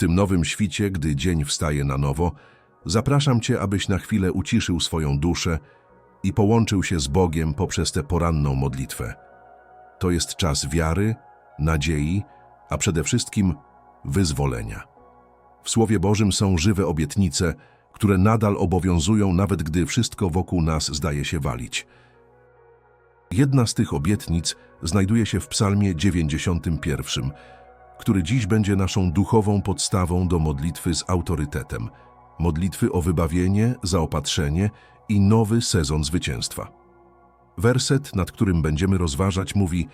tym nowym świcie, gdy dzień wstaje na nowo, zapraszam Cię, abyś na chwilę uciszył swoją duszę i połączył się z Bogiem poprzez tę poranną modlitwę. To jest czas wiary, nadziei, a przede wszystkim wyzwolenia. W Słowie Bożym są żywe obietnice, które nadal obowiązują, nawet gdy wszystko wokół nas zdaje się walić. Jedna z tych obietnic znajduje się w Psalmie 91, który dziś będzie naszą duchową podstawą do modlitwy z autorytetem, modlitwy o wybawienie, zaopatrzenie i nowy sezon zwycięstwa. Werset, nad którym będziemy rozważać, mówi: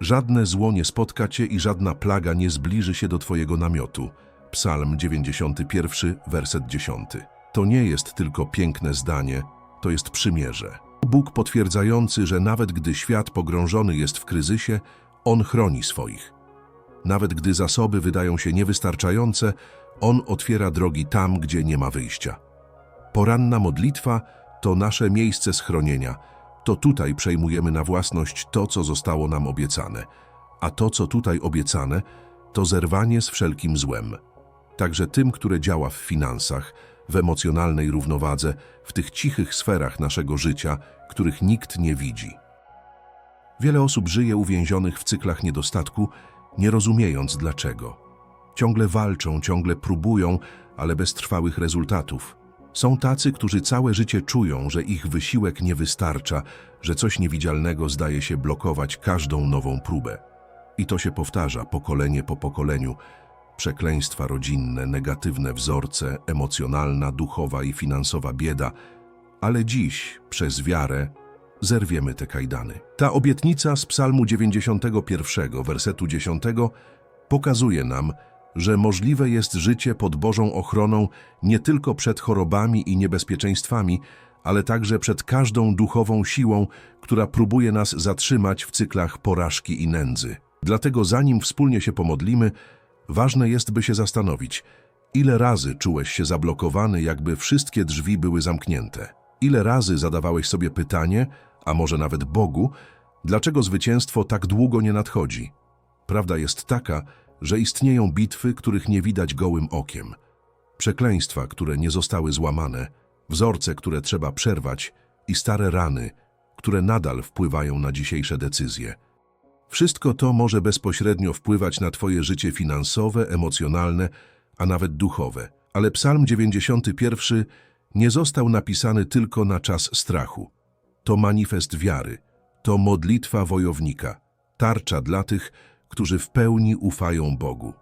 Żadne zło nie spotka cię i żadna plaga nie zbliży się do twojego namiotu. Psalm 91, werset 10. To nie jest tylko piękne zdanie, to jest przymierze. Bóg potwierdzający, że nawet gdy świat pogrążony jest w kryzysie, On chroni swoich. Nawet gdy zasoby wydają się niewystarczające, On otwiera drogi tam, gdzie nie ma wyjścia. Poranna modlitwa to nasze miejsce schronienia. To tutaj przejmujemy na własność to, co zostało nam obiecane. A to, co tutaj obiecane, to zerwanie z wszelkim złem. Także tym, które działa w finansach, w emocjonalnej równowadze, w tych cichych sferach naszego życia, których nikt nie widzi. Wiele osób żyje uwięzionych w cyklach niedostatku, nie rozumiejąc dlaczego. Ciągle walczą, ciągle próbują, ale bez trwałych rezultatów. Są tacy, którzy całe życie czują, że ich wysiłek nie wystarcza, że coś niewidzialnego zdaje się blokować każdą nową próbę. I to się powtarza pokolenie po pokoleniu. Przekleństwa rodzinne, negatywne wzorce, emocjonalna, duchowa i finansowa bieda. Ale dziś, przez wiarę, zerwiemy te kajdany. Ta obietnica z Psalmu 91, wersetu 10, pokazuje nam, że możliwe jest życie pod Bożą ochroną nie tylko przed chorobami i niebezpieczeństwami, ale także przed każdą duchową siłą, która próbuje nas zatrzymać w cyklach porażki i nędzy. Dlatego zanim wspólnie się pomodlimy, ważne jest, by się zastanowić, ile razy czułeś się zablokowany, jakby wszystkie drzwi były zamknięte. Ile razy zadawałeś sobie pytanie, a może nawet Bogu, dlaczego zwycięstwo tak długo nie nadchodzi? Prawda jest taka, że istnieją bitwy, których nie widać gołym okiem, przekleństwa, które nie zostały złamane, wzorce, które trzeba przerwać i stare rany, które nadal wpływają na dzisiejsze decyzje. Wszystko to może bezpośrednio wpływać na Twoje życie finansowe, emocjonalne, a nawet duchowe. Ale Psalm 91 nie został napisany tylko na czas strachu. To manifest wiary, to modlitwa wojownika, tarcza dla tych, którzy w pełni ufają Bogu.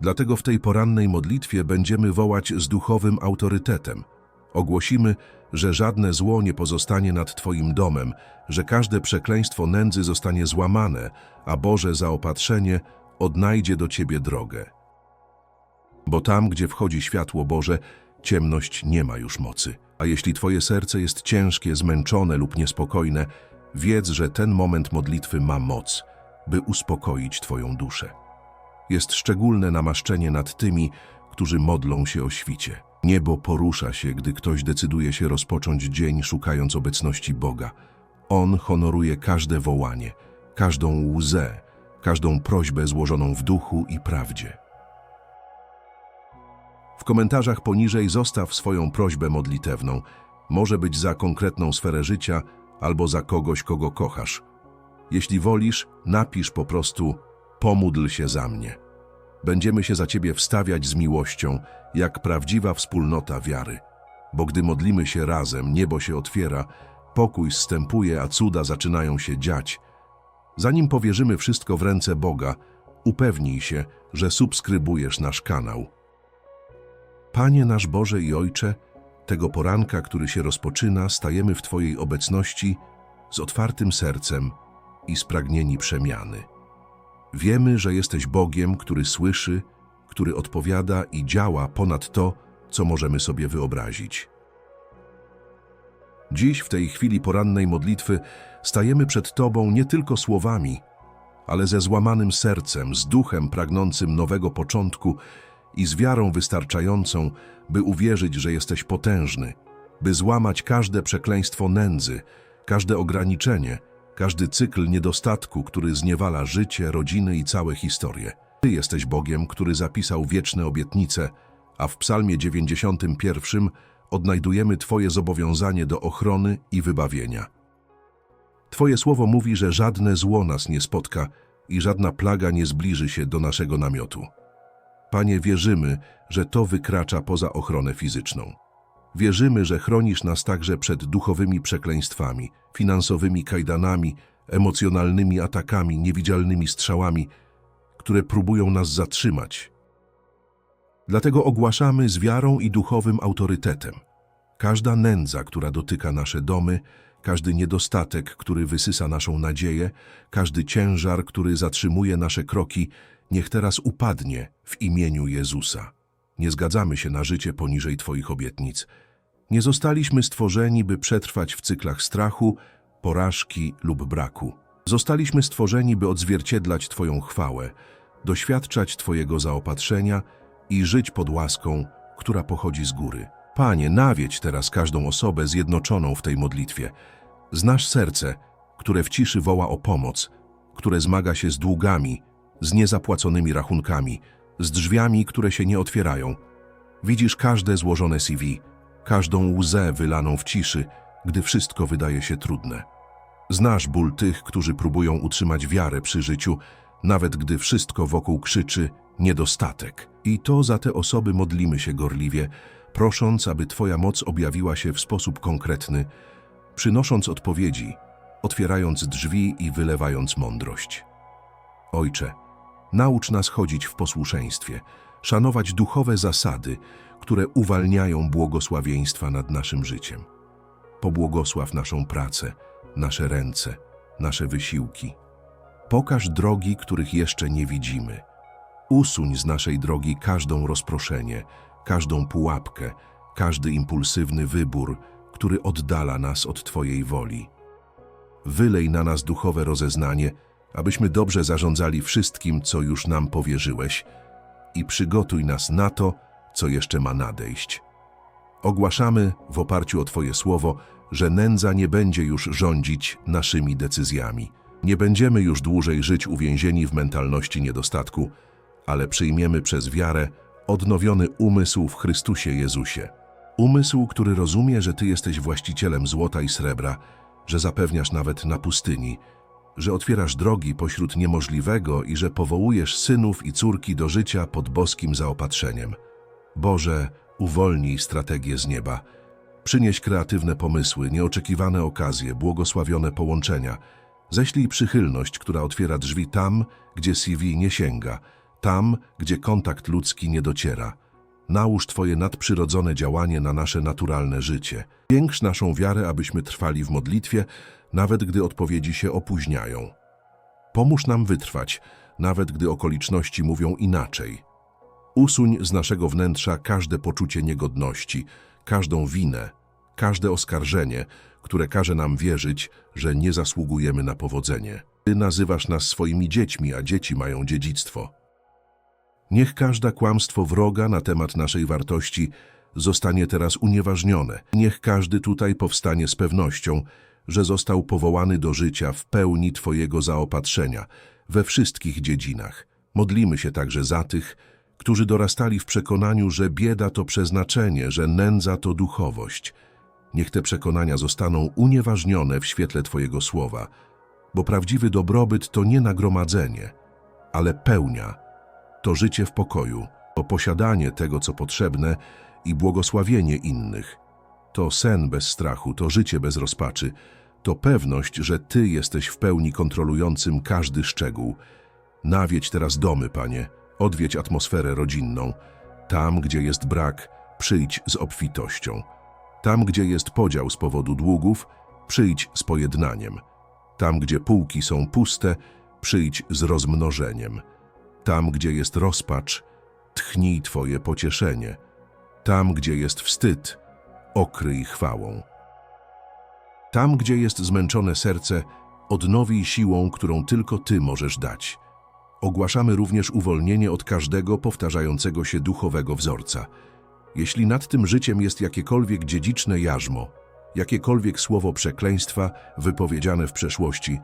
Dlatego w tej porannej modlitwie będziemy wołać z duchowym autorytetem. Ogłosimy, że żadne zło nie pozostanie nad Twoim domem, że każde przekleństwo nędzy zostanie złamane, a Boże zaopatrzenie odnajdzie do Ciebie drogę. Bo tam, gdzie wchodzi światło Boże, ciemność nie ma już mocy. A jeśli Twoje serce jest ciężkie, zmęczone lub niespokojne, wiedz, że ten moment modlitwy ma moc, by uspokoić Twoją duszę. Jest szczególne namaszczenie nad tymi, którzy modlą się o świcie. Niebo porusza się, gdy ktoś decyduje się rozpocząć dzień szukając obecności Boga. On honoruje każde wołanie, każdą łzę, każdą prośbę złożoną w duchu i prawdzie. W komentarzach poniżej zostaw swoją prośbę modlitewną. Może być za konkretną sferę życia albo za kogoś, kogo kochasz. Jeśli wolisz, napisz po prostu pomódl się za mnie. Będziemy się za Ciebie wstawiać z miłością, jak prawdziwa wspólnota wiary. Bo gdy modlimy się razem, niebo się otwiera, pokój zstępuje, a cuda zaczynają się dziać. Zanim powierzymy wszystko w ręce Boga, upewnij się, że subskrybujesz nasz kanał. Panie nasz Boże i Ojcze, tego poranka, który się rozpoczyna, stajemy w Twojej obecności z otwartym sercem i spragnieni przemiany. Wiemy, że jesteś Bogiem, który słyszy, który odpowiada i działa ponad to, co możemy sobie wyobrazić. Dziś, w tej chwili porannej modlitwy, stajemy przed Tobą nie tylko słowami, ale ze złamanym sercem, z duchem pragnącym nowego początku i z wiarą wystarczającą, by uwierzyć, że jesteś potężny, by złamać każde przekleństwo nędzy, każde ograniczenie, każdy cykl niedostatku, który zniewala życie, rodziny i całe historie. Ty jesteś Bogiem, który zapisał wieczne obietnice, a w Psalmie 91 odnajdujemy Twoje zobowiązanie do ochrony i wybawienia. Twoje słowo mówi, że żadne zło nas nie spotka i żadna plaga nie zbliży się do naszego namiotu. Panie, wierzymy, że to wykracza poza ochronę fizyczną. Wierzymy, że chronisz nas także przed duchowymi przekleństwami, finansowymi kajdanami, emocjonalnymi atakami, niewidzialnymi strzałami, które próbują nas zatrzymać. Dlatego ogłaszamy z wiarą i duchowym autorytetem. Każda nędza, która dotyka nasze domy, każdy niedostatek, który wysysa naszą nadzieję, każdy ciężar, który zatrzymuje nasze kroki, niech teraz upadnie w imieniu Jezusa. Nie zgadzamy się na życie poniżej Twoich obietnic. Nie zostaliśmy stworzeni, by przetrwać w cyklach strachu, porażki lub braku. Zostaliśmy stworzeni, by odzwierciedlać Twoją chwałę, doświadczać Twojego zaopatrzenia i żyć pod łaską, która pochodzi z góry. Panie, nawiedź teraz każdą osobę zjednoczoną w tej modlitwie. Znasz serce, które w ciszy woła o pomoc, które zmaga się z długami, z niezapłaconymi rachunkami, z drzwiami, które się nie otwierają. Widzisz każde złożone CV, każdą łzę wylaną w ciszy, gdy wszystko wydaje się trudne. Znasz ból tych, którzy próbują utrzymać wiarę przy życiu, nawet gdy wszystko wokół krzyczy niedostatek. I to za te osoby modlimy się gorliwie, prosząc, aby Twoja moc objawiła się w sposób konkretny, przynosząc odpowiedzi, otwierając drzwi i wylewając mądrość. Ojcze, naucz nas chodzić w posłuszeństwie, szanować duchowe zasady, które uwalniają błogosławieństwa nad naszym życiem. Pobłogosław naszą pracę, nasze ręce, nasze wysiłki. Pokaż drogi, których jeszcze nie widzimy. Usuń z naszej drogi każdą rozproszenie, każdą pułapkę, każdy impulsywny wybór, który oddala nas od Twojej woli. Wylej na nas duchowe rozeznanie, abyśmy dobrze zarządzali wszystkim, co już nam powierzyłeś i przygotuj nas na to, co jeszcze ma nadejść. Ogłaszamy w oparciu o Twoje słowo, że nędza nie będzie już rządzić naszymi decyzjami. Nie będziemy już dłużej żyć uwięzieni w mentalności niedostatku, ale przyjmiemy przez wiarę odnowiony umysł w Chrystusie Jezusie. Umysł, który rozumie, że Ty jesteś właścicielem złota i srebra, że zapewniasz nawet na pustyni, że otwierasz drogi pośród niemożliwego i że powołujesz synów i córki do życia pod boskim zaopatrzeniem. Boże, uwolnij strategię z nieba. Przynieś kreatywne pomysły, nieoczekiwane okazje, błogosławione połączenia. Ześlij przychylność, która otwiera drzwi tam, gdzie CV nie sięga, tam, gdzie kontakt ludzki nie dociera. Nałóż Twoje nadprzyrodzone działanie na nasze naturalne życie. Większ naszą wiarę, abyśmy trwali w modlitwie, nawet gdy odpowiedzi się opóźniają. Pomóż nam wytrwać, nawet gdy okoliczności mówią inaczej. Usuń z naszego wnętrza każde poczucie niegodności, każdą winę, każde oskarżenie, które każe nam wierzyć, że nie zasługujemy na powodzenie. Ty nazywasz nas swoimi dziećmi, a dzieci mają dziedzictwo. Niech każde kłamstwo wroga na temat naszej wartości zostanie teraz unieważnione. Niech każdy tutaj powstanie z pewnością, że został powołany do życia w pełni Twojego zaopatrzenia, we wszystkich dziedzinach. Modlimy się także za tych, którzy dorastali w przekonaniu, że bieda to przeznaczenie, że nędza to duchowość. Niech te przekonania zostaną unieważnione w świetle Twojego słowa, bo prawdziwy dobrobyt to nie nagromadzenie, ale pełnia, to życie w pokoju, to posiadanie tego, co potrzebne i błogosławienie innych. To sen bez strachu, to życie bez rozpaczy, to pewność, że Ty jesteś w pełni kontrolującym każdy szczegół. Nawiedź teraz domy, Panie, odwiedź atmosferę rodzinną. Tam, gdzie jest brak, przyjdź z obfitością. Tam, gdzie jest podział z powodu długów, przyjdź z pojednaniem. Tam, gdzie półki są puste, przyjdź z rozmnożeniem. Tam, gdzie jest rozpacz, tchnij Twoje pocieszenie. Tam, gdzie jest wstyd, okryj chwałą. Tam, gdzie jest zmęczone serce, odnowij siłą, którą tylko Ty możesz dać. Ogłaszamy również uwolnienie od każdego powtarzającego się duchowego wzorca. Jeśli nad tym życiem jest jakiekolwiek dziedziczne jarzmo, jakiekolwiek słowo przekleństwa wypowiedziane w przeszłości,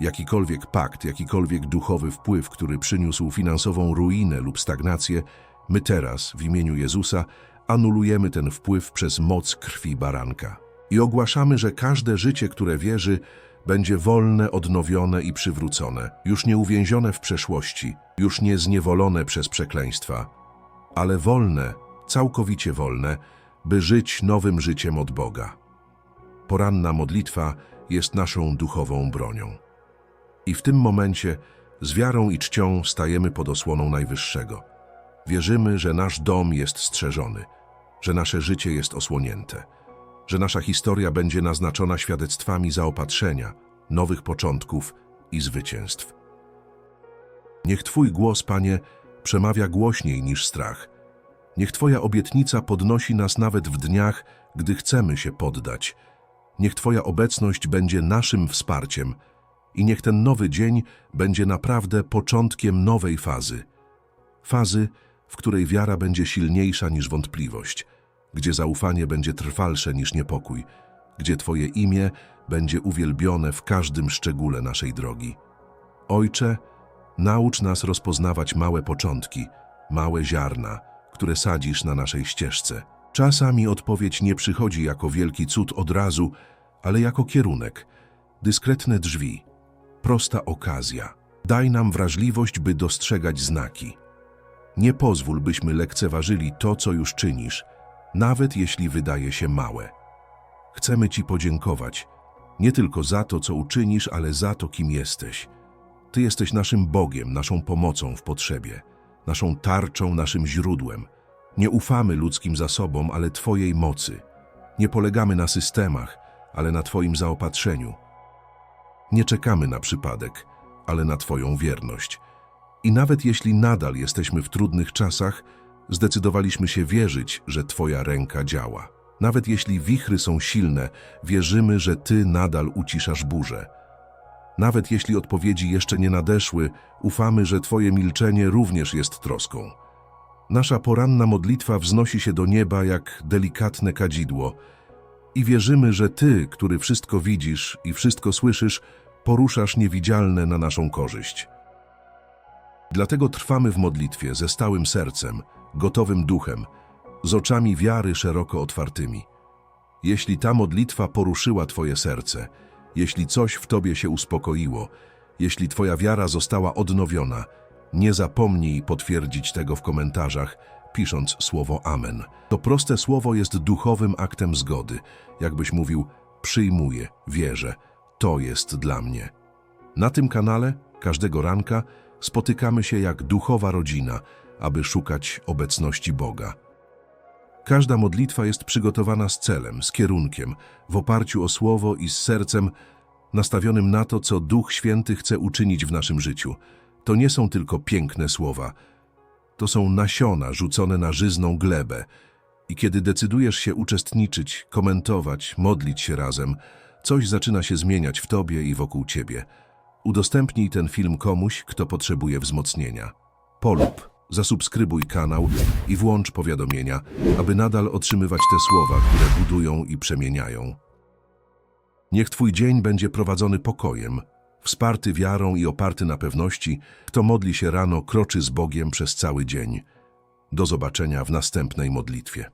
Jakikolwiek pakt, jakikolwiek duchowy wpływ, który przyniósł finansową ruinę lub stagnację, my teraz, w imieniu Jezusa, anulujemy ten wpływ przez moc krwi baranka. I ogłaszamy, że każde życie, które wierzy, będzie wolne, odnowione i przywrócone, już nie uwięzione w przeszłości, już nie zniewolone przez przekleństwa, ale wolne, całkowicie wolne, by żyć nowym życiem od Boga. Poranna modlitwa jest naszą duchową bronią. I w tym momencie z wiarą i czcią stajemy pod osłoną Najwyższego. Wierzymy, że nasz dom jest strzeżony, że nasze życie jest osłonięte, że nasza historia będzie naznaczona świadectwami zaopatrzenia, nowych początków i zwycięstw. Niech Twój głos, Panie, przemawia głośniej niż strach. Niech Twoja obietnica podnosi nas nawet w dniach, gdy chcemy się poddać. Niech Twoja obecność będzie naszym wsparciem i niech ten nowy dzień będzie naprawdę początkiem nowej fazy. Fazy, w której wiara będzie silniejsza niż wątpliwość, gdzie zaufanie będzie trwalsze niż niepokój, gdzie Twoje imię będzie uwielbione w każdym szczególe naszej drogi. Ojcze, naucz nas rozpoznawać małe początki, małe ziarna, które sadzisz na naszej ścieżce. Czasami odpowiedź nie przychodzi jako wielki cud od razu, ale jako kierunek, dyskretne drzwi, prosta okazja. Daj nam wrażliwość, by dostrzegać znaki. Nie pozwól, byśmy lekceważyli to, co już czynisz, nawet jeśli wydaje się małe. Chcemy Ci podziękować, nie tylko za to, co uczynisz, ale za to, kim jesteś. Ty jesteś naszym Bogiem, naszą pomocą w potrzebie, naszą tarczą, naszym źródłem. Nie ufamy ludzkim zasobom, ale Twojej mocy. Nie polegamy na systemach, ale na Twoim zaopatrzeniu. Nie czekamy na przypadek, ale na Twoją wierność. I nawet jeśli nadal jesteśmy w trudnych czasach, zdecydowaliśmy się wierzyć, że Twoja ręka działa. Nawet jeśli wichry są silne, wierzymy, że Ty nadal uciszasz burzę. Nawet jeśli odpowiedzi jeszcze nie nadeszły, ufamy, że Twoje milczenie również jest troską. Nasza poranna modlitwa wznosi się do nieba jak delikatne kadzidło i wierzymy, że Ty, który wszystko widzisz i wszystko słyszysz, poruszasz niewidzialne na naszą korzyść. Dlatego trwamy w modlitwie ze stałym sercem, gotowym duchem, z oczami wiary szeroko otwartymi. Jeśli ta modlitwa poruszyła Twoje serce, jeśli coś w Tobie się uspokoiło, jeśli Twoja wiara została odnowiona, nie zapomnij potwierdzić tego w komentarzach, pisząc słowo Amen. To proste słowo jest duchowym aktem zgody, jakbyś mówił przyjmuję, wierzę, to jest dla mnie. Na tym kanale każdego ranka spotykamy się jak duchowa rodzina, aby szukać obecności Boga. Każda modlitwa jest przygotowana z celem, z kierunkiem, w oparciu o słowo i z sercem nastawionym na to, co Duch Święty chce uczynić w naszym życiu. To nie są tylko piękne słowa, to są nasiona rzucone na żyzną glebę. I kiedy decydujesz się uczestniczyć, komentować, modlić się razem, coś zaczyna się zmieniać w tobie i wokół ciebie. Udostępnij ten film komuś, kto potrzebuje wzmocnienia. Polub, zasubskrybuj kanał i włącz powiadomienia, aby nadal otrzymywać te słowa, które budują i przemieniają. Niech Twój dzień będzie prowadzony pokojem, wsparty wiarą i oparty na pewności, kto modli się rano, kroczy z Bogiem przez cały dzień. Do zobaczenia w następnej modlitwie.